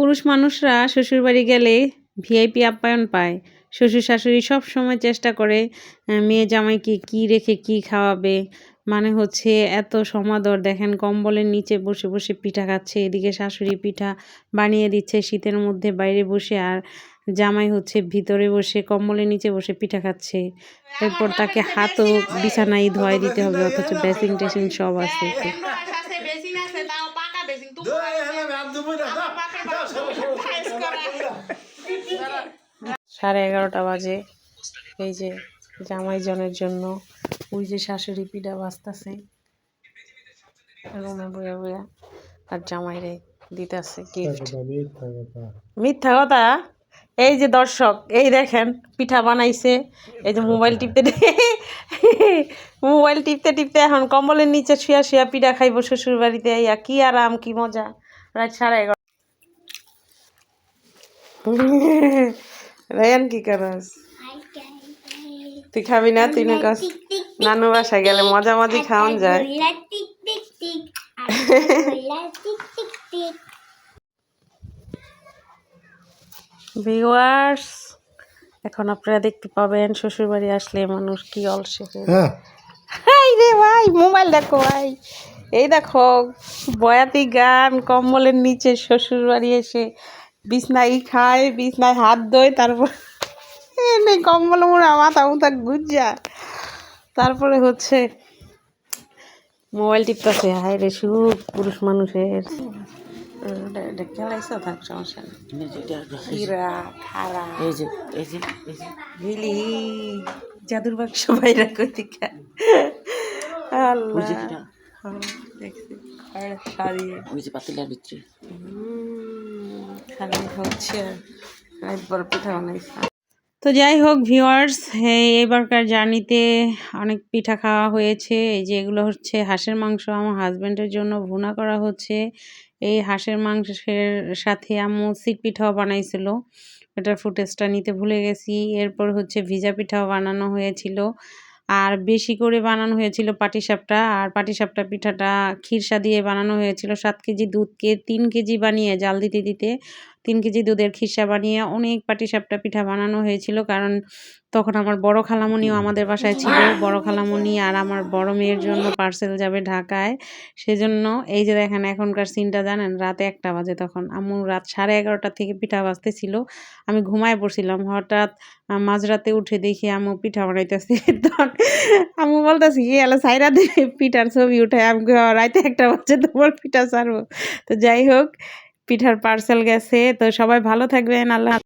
পুরুষ মানুষরা শ্বশুরবাড়ি গেলে ভিআইপি আপ্যায়ন পায়। শ্বশুর শাশুড়ি সব সময় চেষ্টা করে মেয়ে জামাইকে কি রেখে কি খাওয়াবে? মানে হচ্ছে এত সমাদর। দেখেন কম্বলের নিচে বসে বসে পিঠা খাচ্ছে এদিকে শাশুড়ি পিঠা বানিয়ে দিচ্ছে শীতের মধ্যে বাইরে বসে আর জামাই হচ্ছে ভিতরে বসে কম্বলের নিচে বসে পিঠা খাচ্ছে। এরপর তাকে হাতও বিছানায় ধোয়াই দিতে হবে অথচ বেসিং টেসিং সব আছে। সাড়ে এগারোটা বাজে। এই যে জামাই জনের জন্য। ওই যে শাশুড়ি পিঠা বাজতাছে। রুমে বইয়া বইয়া আর জামাইরে দিতেছে গিফট মিথ্যা কথা এই যে দর্শক এই দেখেন পিঠা বানাইছে। এই যে মোবাইল টিপতে মোবাইল টিপতে টিপতে এখন কম্বলের নিচে শুয়া শুয়া পিঠা খাইব শ্বশুর বাড়িতে ইয়া কি আরাম কি মজা। রাত সাড়ে রায়ান কি করস? তুই খাবি না? তুই না কাস নানু বাসায় গেলে মজা মজি খাওয়ান যায়। ভিউয়ার্স এখন আপনারা দেখতে পাবেন শ্বশুরবাড়ি আসলে মানুষ কি অলসে হয়ে। হ্যাঁ হাই রে ভাই মোবাইল দেখো ভাই। এই দেখো বয়াতি গান কম্বলের নিচে শ্বশুর বাড়ি এসে বিছনাই খায় বিছনায় হাত ধোয় তারপর নেই কম্বল মোড়া মাথা মুথা গুজ্জা। তারপরে হচ্ছে মোবাইল টিপতেছে হায় রে সুখ পুরুষ মানুষের। খেলাইছো? থাক সমস্যা হীরা খারা। এই যে এই যে এই যে। মিলি জাদুর বাক্স বাইরা কোথিকা আল্লাহ। হ্যাঁ, দেখছি। আর ওই যে পাতিলার ভিতরে। খালি হচ্ছে বড় পিঠা বানাইছে। তো যাই হোক ভিউয়ার্স এবারকার জার্নিতে অনেক পিঠা খাওয়া হয়েছে। এই যে এগুলো হচ্ছে হাঁসের মাংস আমার হাজব্যান্ডের জন্য ভুনা করা হচ্ছে। এই হাঁসের মাংসের সাথে আম্মু সিট পিঠাও বানাইছিল। এটার ফুটেজটা নিতে ভুলে গেছি। এরপর হচ্ছে ভিজা পিঠাও বানানো হয়েছিল। আর বেশি করে বানানো হয়েছিল পাটিসাপটা। আর পাটিসাপটা পিঠাটা খিরসা দিয়ে বানানো হয়েছিল। সাত কেজি দুধকে তিন কেজি বানিয়ে জাল দিতে দিতে তিন কেজি দুধের খিরসা বানিয়ে অনেক পাটিসাপটা পিঠা বানানো হয়েছিল। কারণ তখন আমার বড় খালামণিও আমাদের বাসায় ছিল। বড় খালামণি আর আমার বড় মেয়ের জন্য পার্সেল যাবে ঢাকায়। সেজন্য এই যে দেখেন এখনকার সিনটা জানেন রাত একটা বাজে তখন। আম্মু রাত সাড়ে এগারোটা থেকে পিঠা বাজতেছিল। আমি ঘুমায় পড়ছিলাম। হঠাৎ মাঝরাতে উঠে দেখি আম্মু পিঠা বানাইতেছে। তখন আম্মু বলতেছি কি এলো সাইরা পিঠার ছবি উঠে আমি কই, "হ, রাইতে একটা বাজে তোমার পিঠা ছাড়বো। তো যাই হোক পিঠার পার্সেল গেছে তো সবাই ভালো থাকবেন আল্লাহ